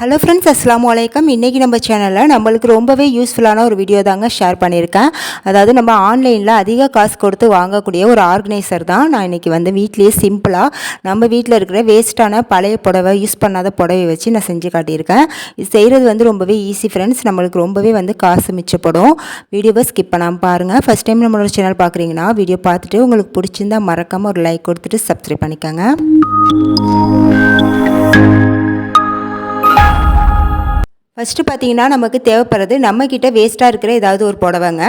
Hello friends அஸ்லாம் வலைக்கம் இன்றைக்கி நம்ம சேனலில் நம்மளுக்கு ரொம்பவே யூஸ்ஃபுல்லான ஒரு வீடியோ தாங்க ஷேர் பண்ணியிருக்கேன். அதாவது நம்ம ஆன்லைனில் அதிக காசு கொடுத்து வாங்கக்கூடிய ஒரு ஆர்கனைசர் தான் நான் இன்றைக்கி வந்து வீட்லேயே சிம்பிளாக நம்ம வீட்டில் இருக்கிற வேஸ்ட்டான பழைய புடவை யூஸ் பண்ணாத புடவை வச்சு நான் செஞ்சு காட்டியிருக்கேன். இது செய்கிறது வந்து ரொம்பவே ஈஸி ஃப்ரெண்ட்ஸ் நம்மளுக்கு ரொம்பவே வந்து காசு மிச்சப்படும். வீடியோவை ஸ்கிப் பண்ணாமல் பாருங்கள் ஃபஸ்ட் டைம் நம்மளோட சேனல் பார்க்குறீங்கன்னா வீடியோ பார்த்துட்டு உங்களுக்கு பிடிச்சிருந்தா மறக்காமல் ஒரு லைக் கொடுத்துட்டு சப்ஸ்கிரைப் பண்ணிக்கோங்க. ஃபஸ்ட்டு பார்த்தீங்கன்னா நமக்கு தேவைப்படுறது நம்மக்கிட்ட வேஸ்ட்டாக இருக்கிற ஏதாவது ஒரு புடவைங்க.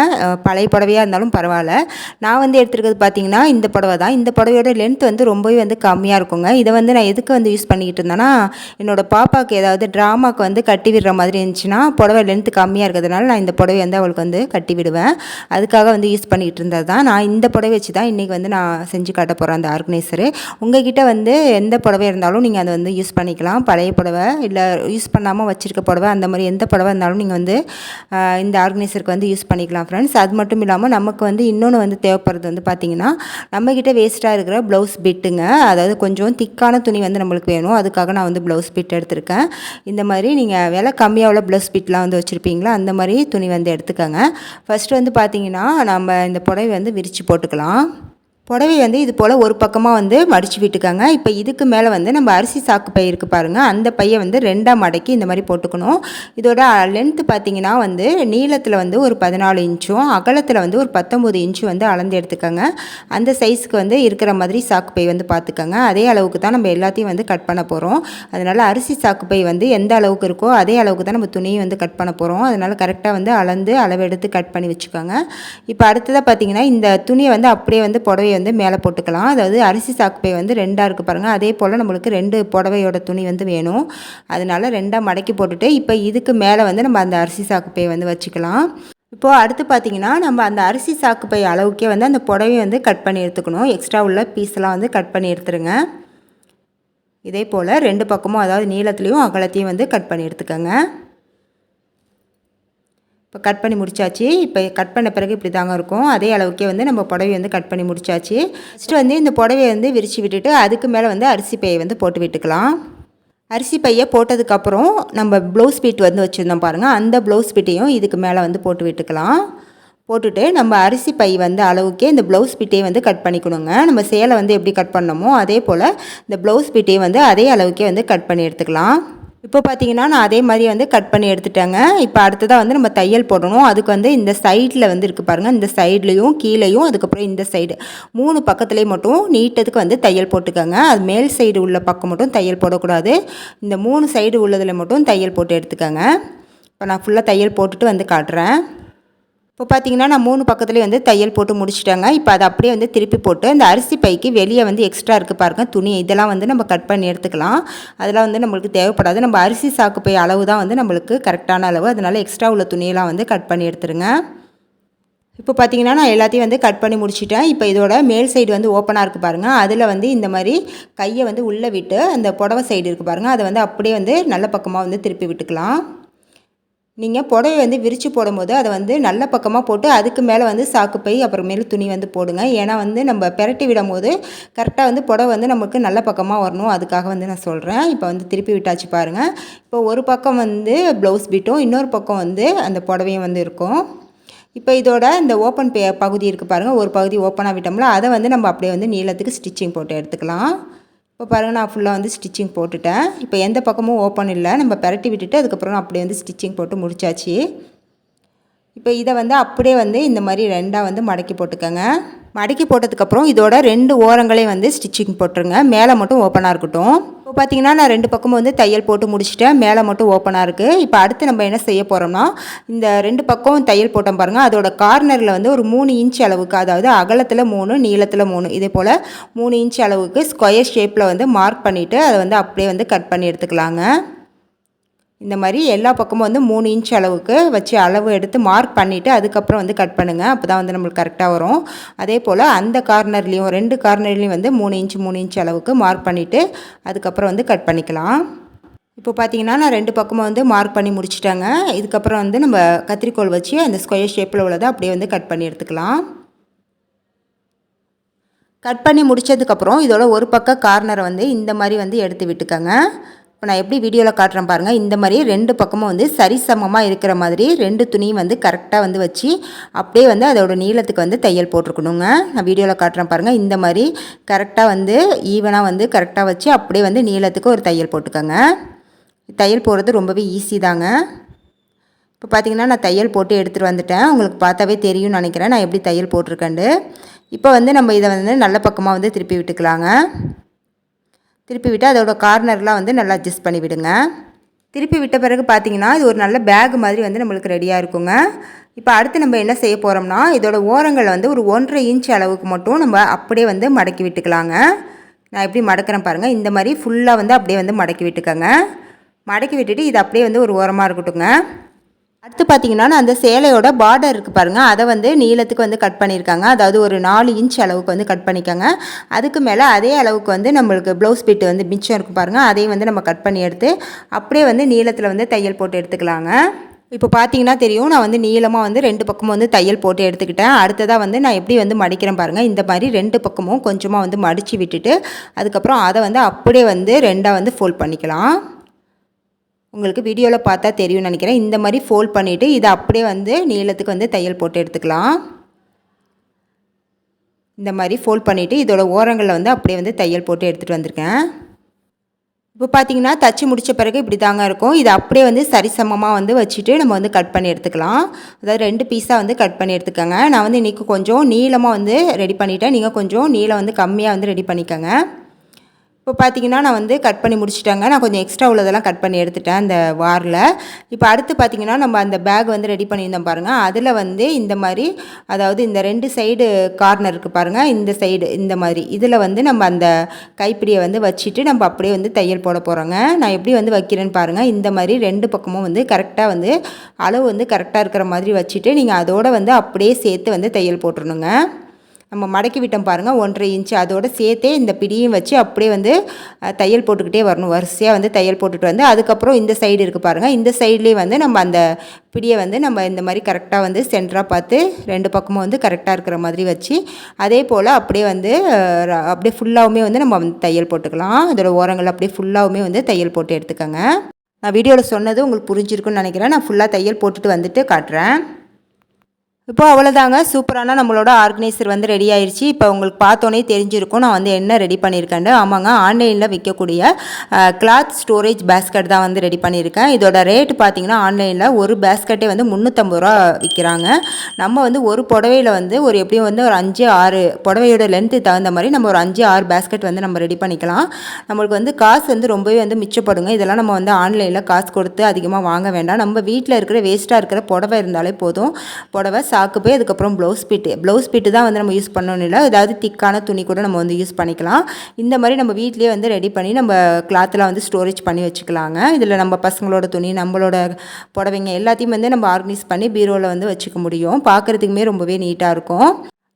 பழைய புடவையாக இருந்தாலும் பரவாயில்ல. நான் வந்து எடுத்துருக்கிறது பார்த்திங்கன்னா இந்த புடவை தான். இந்த புடவையோட லென்த் வந்து ரொம்பவே வந்து கம்மியாக இருக்குங்க. இதை வந்து நான் எதுக்கு வந்து யூஸ் பண்ணிக்கிட்டு இருந்தேன்னா என்னோட பாப்பாவுக்கு ஏதாவது ட்ராமாவுக்கு வந்து கட்டி விடுற மாதிரி இருந்துச்சுன்னா புடவை லென்த் கம்மியாக இருக்கிறதுனால நான் இந்த புடவை வந்து அவளுக்கு வந்து கட்டி விடுவேன். அதுக்காக வந்து யூஸ் பண்ணிக்கிட்டு இருந்தது தான். நான் இந்த புடவை வச்சு தான் இன்றைக்கி வந்து நான் செஞ்சு காட்ட போகிறேன் அந்த ஆர்கனைசரு. உங்ககிட்ட வந்து எந்த புடவை இருந்தாலும் நீங்கள் அதை வந்து யூஸ் பண்ணிக்கலாம். பழைய புடவை இல்லை யூஸ் பண்ணாமல் வச்சுருக்க புடவை அந்த மாதிரி எந்த புடவை இருந்தாலும் நீங்கள் வந்து இந்த ஆர்கனைசருக்கு வந்து யூஸ் பண்ணிக்கலாம் ஃப்ரெண்ட்ஸ் அது மட்டும் இல்லாமல் நமக்கு வந்து இன்னொன்று வந்து தேவைப்படுறது வந்து பார்த்திங்கன்னா நம்மக்கிட்ட வேஸ்ட்டாக இருக்கிற ப்ளவுஸ் பிட்டுங்க அதாவது கொஞ்சம் திக்கான துணி வந்து நம்மளுக்கு வேணும். அதுக்காக நான் வந்து ப்ளவுஸ் பிட் எடுத்திருக்கேன். இந்த மாதிரி நீங்கள் விலை கம்மியாக உள்ள ப்ளவுஸ் பிட்லாம் வந்து வச்சுருப்பீங்களா? அந்த மாதிரி துணி வந்து எடுத்துக்கோங்க. ஃபஸ்ட்டு வந்து பார்த்திங்கன்னா நம்ம இந்த புடவை வந்து விரித்து போட்டுக்கலாம். புடவை வந்து இது போல் ஒரு பக்கமாக வந்து மடித்து விட்டுக்காங்க. இப்போ இதுக்கு மேலே வந்து நம்ம அரிசி சாக்கு பை இருக்குது பாருங்கள் அந்த பையை வந்து ரெண்டாக மடக்கி இந்த மாதிரி போட்டுக்கணும். இதோட லென்த்து பார்த்தீங்கன்னா வந்து நீளத்தில் வந்து ஒரு பதினாலு இன்ச்சும் அகலத்தில் வந்து ஒரு பத்தொம்போது இன்ச்சு வந்து அளந்து எடுத்துக்கோங்க. அந்த சைஸ்க்கு வந்து இருக்கிற மாதிரி சாக்கு பை வந்து பார்த்துக்கோங்க அதே அளவுக்கு தான் நம்ம எல்லாத்தையும் வந்து கட் பண்ண போகிறோம் அதனால் அரிசி சாக்கு பை வந்து எந்த அளவுக்கு இருக்கோ அதே அளவுக்கு தான் நம்ம துணியை வந்து கட் பண்ண போகிறோம் அதனால் கரெக்டாக வந்து அளந்து அளவெடுத்து கட் பண்ணி வச்சுக்கோங்க. இப்போ அடுத்ததாக பார்த்தீங்கன்னா இந்த துணியை வந்து அப்படியே வந்து புடவையை வந்து மேலே போட்டுக்கலாம். அதாவது அரிசி சாக்குப்பை வந்து ரெண்டாக இருக்குது பாருங்கள் அதே போல் நம்மளுக்கு ரெண்டு புடவையோட துணி வந்து வேணும். அதனால ரெண்டாக மடக்கி போட்டுட்டு இப்போ இதுக்கு மேலே வந்து நம்ம அந்த அரிசி சாக்குப்பை வந்து வச்சுக்கலாம். இப்போது அடுத்து பார்த்தீங்கன்னா நம்ம அந்த அரிசி சாக்குப்பை அளவுக்கே வந்து அந்த புடவையை வந்து கட் பண்ணி எடுத்துக்கணும். எக்ஸ்ட்ரா உள்ள பீஸ்லாம் வந்து கட் பண்ணி எடுத்துருங்க. இதே போல் ரெண்டு பக்கமும் அதாவது நீளத்துலேயும் அகலத்தையும் வந்து கட் பண்ணி எடுத்துக்கோங்க. இப்போ கட் பண்ணி முடிச்சாச்சு. இப்போ கட் பண்ண பிறகு இப்படி தாங்க இருக்கும். அதே அளவுக்கே வந்து நம்ம புடவை வந்து கட் பண்ணி முடிச்சாச்சு. ஃபஸ்ட்டு வந்து இந்த புடவையை வந்து விரித்து விட்டுட்டு அதுக்கு மேலே வந்து அரிசி பையை வந்து போட்டு விட்டுக்கலாம். அரிசி பையை போட்டதுக்கப்புறம் நம்ம ப்ளவுஸ் பீட் வந்து வச்சுருந்தோம் பாருங்கள் அந்த ப்ளவுஸ் பீட்டையும் இதுக்கு மேலே வந்து போட்டு விட்டுக்கலாம். போட்டுட்டு நம்ம அரிசி பை வந்து அளவுக்கே இந்த ப்ளவுஸ் பீட்டையும் வந்து கட் பண்ணிக்கணுங்க. நம்ம சேலை வந்து எப்படி கட் பண்ணோமோ அதே போல் இந்த ப்ளவுஸ் பீட்டையும் வந்து அதே அளவுக்கே வந்து கட் பண்ணி எடுத்துக்கலாம். இப்போ பார்த்தீங்கன்னா நான் அதே மாதிரி வந்து கட் பண்ணி எடுத்துட்டேங்க. இப்போ அடுத்ததாக வந்து நம்ம தையல் போடணும். அதுக்கு வந்து இந்த சைடில் வந்து இருக்குது பாருங்கள் இந்த சைட்லேயும் கீழேயும் அதுக்கப்புறம் இந்த சைடு மூணு பக்கத்துலேயும் மட்டும் நீட்டத்துக்கு வந்து தையல் போட்டுக்கோங்க. அது மேல் சைடு உள்ள பக்கம் மட்டும் தையல் போடக்கூடாது. இந்த மூணு சைடு உள்ளதில் மட்டும் தையல் போட்டு எடுத்துக்கோங்க. இப்போ நான் ஃபுல்லாக தையல் போட்டுட்டு வந்து காட்டுறேன். இப்போ பார்த்தீங்கன்னா நான் மூணு பக்கத்துலேயும் வந்து தையல் போட்டு முடிச்சிட்டேங்க. இப்போ அதை அப்படியே வந்து திருப்பி போட்டு அந்த அரிசி பைக்கு வெளியே வந்து எக்ஸ்ட்ரா இருக்குது பாருங்க துணி. இதெல்லாம் வந்து நம்ம கட் பண்ணி எடுத்துக்கலாம். அதெல்லாம் வந்து நம்மளுக்கு தேவைப்படாது. நம்ம அரிசி சாக்கு பை அளவு தான் வந்து நம்மளுக்கு கரெக்டான அளவு. அதனால எக்ஸ்ட்ரா உள்ள துணியெல்லாம் வந்து கட் பண்ணி எடுத்துருங்க. இப்போ பார்த்தீங்கன்னா நான் எல்லாத்தையும் வந்து கட் பண்ணி முடிச்சிட்டேன். இப்போ இதோட மேல் சைடு வந்து ஓப்பனாக இருக்குது பாருங்கள் அதில் வந்து இந்த மாதிரி கையை வந்து உள்ளே விட்டு அந்த புடவை சைடு இருக்குது பாருங்கள் அதை வந்து அப்படியே வந்து நல்ல பக்கமாக வந்து திருப்பி விட்டுக்கலாம். நீங்கள் புடவை வந்து விரித்து போடும்போது அதை வந்து நல்ல பக்கமாக போட்டு அதுக்கு மேலே வந்து சாக்குப்பை அப்புறமேலு துணி வந்து போடுங்க. ஏன்னா வந்து நம்ம பெரட்டி விடும் போது கரெக்டாக வந்து புடவை வந்து நமக்கு நல்ல பக்கமாக வரணும். அதுக்காக வந்து நான் சொல்கிறேன் இப்போ வந்து திருப்பி விட்டாச்சு பாருங்கள் இப்போ ஒரு பக்கம் வந்து ப்ளவுஸ் பிட்டும் இன்னொரு பக்கம் வந்து அந்த புடவையும் வந்து இருக்கும். இப்போ இதோட இந்த ஓப்பன் பே பகுதி இருக்குது பாருங்கள் ஒரு பகுதி ஓப்பனாக விட்டோம்ல அதை வந்து நம்ம அப்படியே வந்து நீளத்துக்கு ஸ்டிச்சிங் போட்டு எடுத்துக்கலாம். இப்போ பாருங்கள் நான் ஃபுல்லாக வந்து ஸ்டிச்சிங் போட்டுட்டேன். இப்போ எந்த பக்கமும் ஓப்பன் இல்லை. நம்ம பெரட்டி விட்டுட்டு அதுக்கப்புறம் அப்படியே வந்து ஸ்டிச்சிங் போட்டு முடிச்சாச்சு. இப்போ இதை வந்து அப்படியே வந்து இந்த மாதிரி ரெண்டாக வந்து மடக்கி போட்டுக்கோங்க. மடக்கி போட்டதுக்கப்புறம் இதோட ரெண்டு ஓரங்களையும் வந்து ஸ்டிச்சிங் போட்டுருங்க. மேலே மட்டும் ஓப்பனாக இருக்கட்டும். இப்போ பார்த்தீங்கன்னா நான் ரெண்டு பக்கமும் வந்து தையல் போட்டு முடிச்சிட்டேன். மேலே மட்டும் ஓப்பனாக இருக்குது இப்போ அடுத்து நம்ம என்ன செய்ய போகிறோம்னா இந்த ரெண்டு பக்கம் தையல் போட்டோம் பாருங்கள் அதோட கார்னரில் வந்து ஒரு மூணு இன்ச் அளவுக்கு அதாவது அகலத்தில் மூணு நீளத்தில் மூணு இதே போல் மூணு இன்ச் அளவுக்கு ஸ்கொயர் ஷேப்பில் வந்து மார்க் பண்ணிவிட்டு அதை வந்து அப்படியே வந்து கட் பண்ணி எடுத்துக்கலாங்க. இந்த மாதிரி எல்லா பக்கமும் வந்து மூணு இன்ச் அளவுக்கு வச்சு அளவு எடுத்து மார்க் பண்ணிவிட்டு அதுக்கப்புறம் வந்து கட் பண்ணுங்கள் அப்போ தான் வந்து நம்மளுக்கு கரெக்டாக வரும். அதே போல் அந்த கார்னர்லேயும் ரெண்டு கார்னர்லேயும் வந்து மூணு இன்ச் மூணு இன்ச் அளவுக்கு மார்க் பண்ணிவிட்டு அதுக்கப்புறம் வந்து கட் பண்ணிக்கலாம். இப்போ பார்த்தீங்கன்னா நான் ரெண்டு பக்கமும் வந்து மார்க் பண்ணி முடிச்சிட்டேங்க. இதுக்கப்புறம் வந்து நம்ம கத்திரிக்கோள் வச்சு அந்த ஸ்கொயர் ஷேப்பில் உள்ளதை அப்படியே வந்து கட் பண்ணி எடுத்துக்கலாம். கட் பண்ணி முடித்ததுக்கப்புறம் இதோட ஒரு பக்கம் கார்னரை வந்து இந்த மாதிரி வந்து எடுத்து விட்டுக்கோங்க. இப்போ நான் எப்படி வீடியோவில் காட்டுறேன் பாருங்கள் இந்த மாதிரி ரெண்டு பக்கமும் வந்து சரிசமமாக இருக்கிற மாதிரி ரெண்டு துணியும் வந்து கரெக்டாக வந்து வச்சு அப்படியே வந்து அதோட நீளத்துக்கு வந்து தையல் போட்டிருக்கணுங்க. நான் வீடியோவில் காட்டுறேன் பாருங்கள் இந்த மாதிரி கரெக்டாக வந்து ஈவனாக வந்து கரெக்டாக வச்சு அப்படியே வந்து நீளத்துக்கு ஒரு தையல் போட்டுக்கோங்க. தையல் போடுறது ரொம்பவே ஈஸி தாங்க. இப்போ பார்த்தீங்கன்னா நான் தையல் போட்டு எடுத்துகிட்டு வந்துட்டேன். உங்களுக்கு பார்த்தாவே தெரியும்னு நினைக்கிறேன். நான் எப்படி தையல் போட்டிருக்கேன்ட்டு. இப்போ வந்து நம்ம இதை வந்து நல்ல பக்கமாக வந்து திருப்பி விட்டுக்கலாங்க. திருப்பி விட்டு அதோட கார்னர்லாம் வந்து நல்லா அட்ஜஸ்ட் பண்ணி விடுங்க திருப்பி விட்ட பிறகு பார்த்தீங்கன்னா இது ஒரு நல்ல பேக் மாதிரி வந்து நம்மளுக்கு ரெடியாக இருக்குங்க. இப்போ அடுத்து நம்ம என்ன செய்ய போகிறோம்னா இதோட ஓரங்களை வந்து ஒரு ஒன்றரை இன்ச் அளவுக்கு மட்டும் நம்ம அப்படியே வந்து மடக்கி விட்டுக்கலாங்க. நான் எப்படி மடக்கிறேன் பாருங்கள் இந்த மாதிரி ஃபுல்லாக வந்து அப்படியே வந்து மடக்கி விட்டுக்கோங்க. மடக்கி விட்டுட்டு இது அப்படியே வந்து ஒரு ஓரமாக இருக்கட்டுங்க அடுத்து பார்த்தீங்கன்னா நான் அந்த சேலையோட பார்டர் இருக்குது பாருங்கள் அதை வந்து நீளத்துக்கு வந்து கட் பண்ணியிருக்காங்க அதாவது ஒரு நாலு இன்ச் அளவுக்கு வந்து கட் பண்ணிக்கோங்க. அதுக்கு மேலே அதே அளவுக்கு வந்து நம்மளுக்கு ப்ளவுஸ் பிட்டு வந்து மிச்சம் இருக்குது பாருங்கள் அதையும் வந்து நம்ம கட் பண்ணி எடுத்து அப்படியே வந்து நீளத்தில் வந்து தையல் போட்டு எடுத்துக்கலாங்க. இப்போ பார்த்தீங்கன்னா தெரியும் நான் வந்து நீளமாக வந்து ரெண்டு பக்கமும் வந்து தையல் போட்டு எடுத்துக்கிட்டேன். அடுத்ததாக வந்து நான் எப்படி வந்து மடிக்கிறேன் பாருங்கள் இந்த மாதிரி ரெண்டு பக்கமும் கொஞ்சமாக வந்து மடித்து விட்டுட்டு அதுக்கப்புறம் அதை வந்து அப்படியே வந்து ரெண்டாக வந்து ஃபோல்ட் பண்ணிக்கலாம். உங்களுக்கு வீடியோவில் பார்த்தா தெரியும்னு நினைக்கிறேன். இந்த மாதிரி ஃபோல்ட் பண்ணிவிட்டு இதை அப்படியே வந்து நீளத்துக்கு வந்து தையல் போட்டு எடுத்துக்கலாம். இந்த மாதிரி ஃபோல்ட் பண்ணிவிட்டு இதோட ஓரங்களில் வந்து அப்படியே வந்து தையல் போட்டு எடுத்துகிட்டு வந்திருக்கேன். இப்போ பார்த்தீங்கன்னா தச்சு முடித்த பிறகு இப்படி தாங்க இருக்கும். இது அப்படியே வந்து சரிசமமாக வந்து வச்சுட்டு நம்ம வந்து கட் பண்ணி எடுத்துக்கலாம். அதாவது ரெண்டு பீஸாக வந்து கட் பண்ணி எடுத்துக்கோங்க. நான் வந்து இன்றைக்கி கொஞ்சம் நீளமாக வந்து ரெடி பண்ணிவிட்டேன் நீங்கள் கொஞ்சம் நீளம் வந்து கம்மியாக வந்து ரெடி பண்ணிக்கோங்க. இப்போ பார்த்தீங்கன்னா நான் வந்து கட் பண்ணி முடிச்சிட்டாங்க. நான் கொஞ்சம் எக்ஸ்ட்ரா உள்ளதெல்லாம் கட் பண்ணி எடுத்துட்டேன் அந்த வாரில் இப்போ அடுத்து பார்த்தீங்கன்னா நம்ம அந்த பேக் வந்து ரெடி பண்ணியிருந்தோம் பாருங்கள் அதில் வந்து இந்த மாதிரி அதாவது இந்த ரெண்டு சைடு கார்னர் இருக்குது பாருங்கள் இந்த சைடு இந்த மாதிரி. இதில் வந்து நம்ம அந்த கைப்பிடியை வந்து வச்சுட்டு நம்ம அப்படியே வந்து தையல் போட போகிறோங்க நான் எப்படி வந்து வைக்கிறேன்னு பாருங்கள் இந்த மாதிரி ரெண்டு பக்கமும் வந்து கரெக்டாக வந்து அளவு வந்து கரெக்டாக இருக்கிற மாதிரி வச்சுட்டு நீங்கள் அதோடு வந்து அப்படியே சேர்த்து வந்து தையல் போட்டுருணுங்க நம்ம மடக்கி விட்டோம் பாருங்கள் ஒன்றரை இன்ச்சு அதோடு சேர்த்தே இந்த பிடியும் வச்சு அப்படியே வந்து தையல் போட்டுக்கிட்டே வரணும். வரிசையாக வந்து தையல் போட்டுட்டு வந்து அதுக்கப்புறம் இந்த சைடு இருக்குது பாருங்கள் இந்த சைட்லேயே வந்து நம்ம அந்த பிடியை வந்து நம்ம இந்த மாதிரி கரெக்டாக வந்து சென்டராக பார்த்து ரெண்டு பக்கமும் வந்து கரெக்டாக இருக்கிற மாதிரி வச்சு அதே போல் அப்படியே வந்து அப்படியே ஃபுல்லாகவுமே வந்து நம்ம வந்து தையல் போட்டுக்கலாம். அதோடய ஓரங்கள் அப்படியே ஃபுல்லாகவுமே வந்து தையல் போட்டு எடுத்துக்கோங்க. நான் வீடியோவில் சொன்னது உங்களுக்கு புரிஞ்சிருக்குன்னு நினைக்கிறேன். நான் ஃபுல்லாக தையல் போட்டுட்டு வந்துட்டு காட்டுறேன். இப்போ அவ்வளோதாங்க சூப்பரான நம்மளோட ஆர்கனைசர் வந்து ரெடி ஆயிடுச்சு இப்போ உங்களுக்கு பார்த்தோன்னே தெரிஞ்சிருக்கும். நான் வந்து என்ன ரெடி பண்ணியிருக்கேன் ஆமாங்க ஆன்லைனில் விற்கக்கூடிய கிளாத் ஸ்டோரேஜ் பேஸ்கட் தான் வந்து ரெடி பண்ணியிருக்கேன். இதோட ரேட்டு பார்த்தீங்கன்னா ஆன்லைனில் ஒரு பேஸ்கட்டே வந்து முந்நூற்றம்பது ரூபா விற்கிறாங்க. நம்ம வந்து ஒரு புடவையில் வந்து ஒரு எப்படியும் வந்து ஒரு அஞ்சு ஆறு புடவையோட லென்த்து தகுந்த மாதிரி நம்ம ஒரு அஞ்சு ஆறு பேஸ்கட் வந்து நம்ம ரெடி பண்ணிக்கலாம். நம்மளுக்கு வந்து காசு வந்து ரொம்பவே வந்து மிச்சப்படுங்க. இதெல்லாம் நம்ம வந்து ஆன்லைனில் காசு கொடுத்து அதிகமாக வாங்க வேண்டாம். நம்ம வீட்டில் இருக்கிற வேஸ்ட்டாக இருக்கிற புடவை இருந்தாலே போதும். புடவை சாக்கு போய் அதுக்கப்புறம் ப்ளவுஸ் பிட்டு ப்ளவுஸ் பீட்டு தான் வந்து நம்ம யூஸ் பண்ணணும் இல்லை. ஏதாவது திக்கான துணி கூட நம்ம வந்து யூஸ் பண்ணிக்கலாம். இந்த மாதிரி நம்ம வீட்லேயே வந்து ரெடி பண்ணி நம்ம கிளாத்தில் வந்து ஸ்டோரேஜ் பண்ணி வச்சுக்கலாங்க. இதில் நம்ம பசங்களோட துணி நம்மளோட புடவைங்க எல்லாத்தையும் வந்து நம்ம ஆர்கனைஸ் பண்ணி பீரோவில் வந்து வச்சுக்க முடியும். பார்க்குறதுக்குமே ரொம்பவே நீட்டாக இருக்கும்.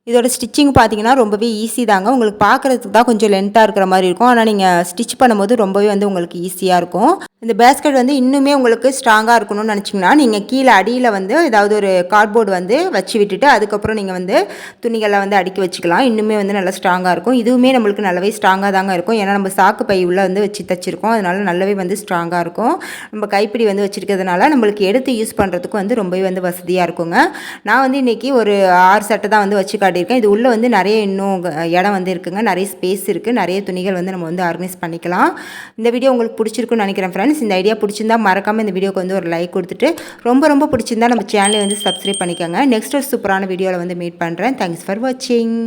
இதோட ஸ்டிச்சிங் பார்த்தீங்கன்னா ரொம்பவே ஈஸி தாங்க. உங்களுக்கு பார்க்குறதுக்கு தான் கொஞ்சம் லென்த்தாக இருக்கிற மாதிரி இருக்கும். ஆனால் நீங்கள் ஸ்டிச் பண்ணும்போது ரொம்பவே வந்து உங்களுக்கு ஈஸியாக இருக்கும். இந்த பேஸ்கெட் வந்து இன்னுமே உங்களுக்கு ஸ்ட்ராங்காக இருக்கணும்னு நினச்சிங்கன்னா நீங்கள் கீழே அடியில் வந்து ஏதாவது ஒரு கார்ட்போர்டு வந்து வச்சு விட்டுட்டு அதுக்கப்புறம் நீங்கள் வந்து துணிகளை வந்து அடுக்கி வச்சுக்கலாம். இன்னுமே வந்து நல்லா ஸ்ட்ராங்காக இருக்கும். இதுவுமே நம்மளுக்கு நல்லாவே ஸ்ட்ராங்காக தாங்க இருக்கும். ஏன்னா நம்ம சாக்கு பை உள்ளே வந்து வச்சு தச்சிருக்கோம். அதனால நல்லாவே வந்து ஸ்ட்ராங்காக இருக்கும். நம்ம கைப்பிடி வந்து வச்சுருக்கிறதுனால நம்மளுக்கு எடுத்து யூஸ் பண்ணுறதுக்கும் வந்து ரொம்பவே வந்து வசதியாக இருக்குங்க. நான் வந்து இன்றைக்கி ஒரு ஆறு சட்டை தான் வந்து வச்சு காட்டியிருக்கேன். இது உள்ளே வந்து நிறைய இன்னும் இடம் வந்து இருக்குங்க. நிறைய ஸ்பேஸ் இருக்குது நிறைய துணிகள் வந்து நம்ம வந்து ஆர்கனைஸ் பண்ணிக்கலாம். இந்த வீடியோ உங்களுக்கு பிடிச்சிருக்குன்னு நினைக்கிறேன் ஃப்ரெண்ட்ஸ் இந்த ஐடியா பிடிச்சிருந்தா மறக்காமல் இந்த வீடியோக்கு வந்து ஒரு லைக் கொடுத்துட்டு ரொம்ப ரொம்ப பிடிச்சிருந்தா நம்ம சேனலை வந்து சப்ஸ்கிரைப் பண்ணிக்கோங்க. நெக்ஸ்ட் ஒரு சூப்பரான வீடியோவில் வந்து மீட் பண்ணுறேன் தேங்க்ஸ் ஃபார் வாட்சிங்